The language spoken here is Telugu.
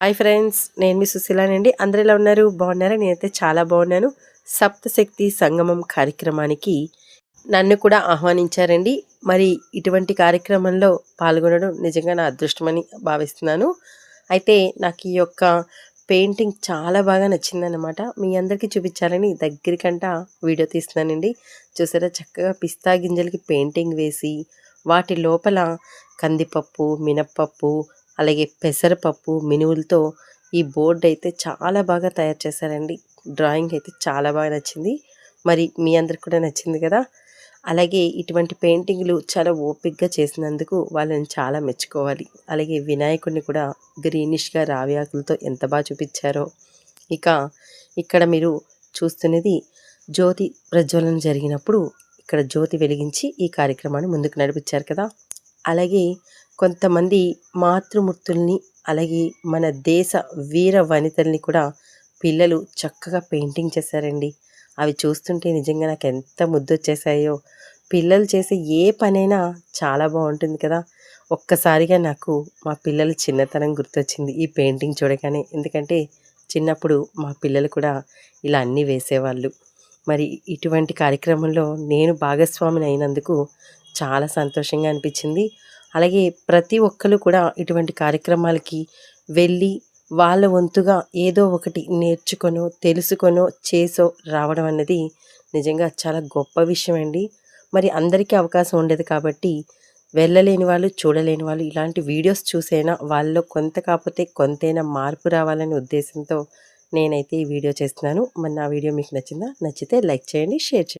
హాయ్ ఫ్రెండ్స్ నేను మీ సుశీలానండి అందరూ ఎలా ఉన్నారు? బాగున్నారా? నేనైతే చాలా బాగున్నాను. సప్తశక్తి సంగమం కార్యక్రమానికి నన్ను కూడా ఆహ్వానించారండి. మరి ఇటువంటి కార్యక్రమంలో పాల్గొనడం నిజంగా నా అదృష్టమని భావిస్తున్నాను. అయితే నాకు ఈ యొక్క పెయింటింగ్ చాలా బాగా నచ్చిందనమాట మీ అందరికీ చూపించాలని దగ్గరికంట వీడియో తీస్తున్నానండి. చూసారా? చక్కగా పిస్తా గింజలకి పెయింటింగ్ వేసి వాటి లోపల కందిపప్పు మినప్పప్పు అలాగే పెసరపప్పు మినువులతో ఈ బోర్డు అయితే చాలా బాగా తయారు చేశారండి. డ్రాయింగ్ అయితే చాలా బాగా నచ్చింది. మరి మీ అందరికి కూడా నచ్చింది కదా? అలాగే ఇటువంటి పెయింటింగ్లు చాలా ఓపిక్గా చేసినందుకు వాళ్ళని చాలా మెచ్చుకోవాలి. అలాగే వినాయకుడిని కూడా గ్రీనిష్గా రావి ఆకులతో ఎంత బాగా చూపించారో. ఇక ఇక్కడ మీరు చూస్తున్నది జ్యోతి ప్రజ్వలన జరిగినప్పుడు ఇక్కడ జ్యోతి వెలిగించి ఈ కార్యక్రమాన్ని ముందుకు నడిపించారు కదా? అలాగే కొంతమంది మాతృమూర్తుల్ని అలాగే మన దేశ వీర వనితల్ని కూడా పిల్లలు చక్కగా పెయింటింగ్ చేశారండి. అవి చూస్తుంటే నిజంగా నాకు ఎంత ముద్దొచ్చేసాయో. పిల్లలు చేసే ఏ పనైనా చాలా బాగుంటుంది కదా. ఒక్కసారిగా నాకు మా పిల్లల చిన్నతనం గుర్తొచ్చింది ఈ పెయింటింగ్ చూడగానే. ఎందుకంటే చిన్నప్పుడు మా పిల్లలు కూడా ఇలా అన్నీ వేసేవాళ్ళు. మరి ఇటువంటి కార్యక్రమంలో నేను భాగస్వామిని అయినందుకు చాలా సంతోషంగా అనిపించింది. అలాగే ప్రతి ఒక్కరు కూడా ఇటువంటి కార్యక్రమాలకి వెళ్ళి వాళ్ళ వంతుగా ఏదో ఒకటి నేర్చుకొనో తెలుసుకొనో చేసో రావడం అన్నది నిజంగా చాలా గొప్ప విషయం అండి మరి అందరికీ అవకాశం ఉండదు కాబట్టి వెళ్ళలేని వాళ్ళు చూడలేని వాళ్ళు ఇలాంటి వీడియోస్ చూసైనా వాళ్ళలో కొంత కాకపోతే కొంతైనా మార్పు రావాలనే ఉద్దేశంతో నేనైతే ఈ వీడియో చేస్తున్నాను. మరి నా వీడియో మీకు నచ్చిందా? నచ్చితే లైక్ చేయండి షేర్ చేయండి.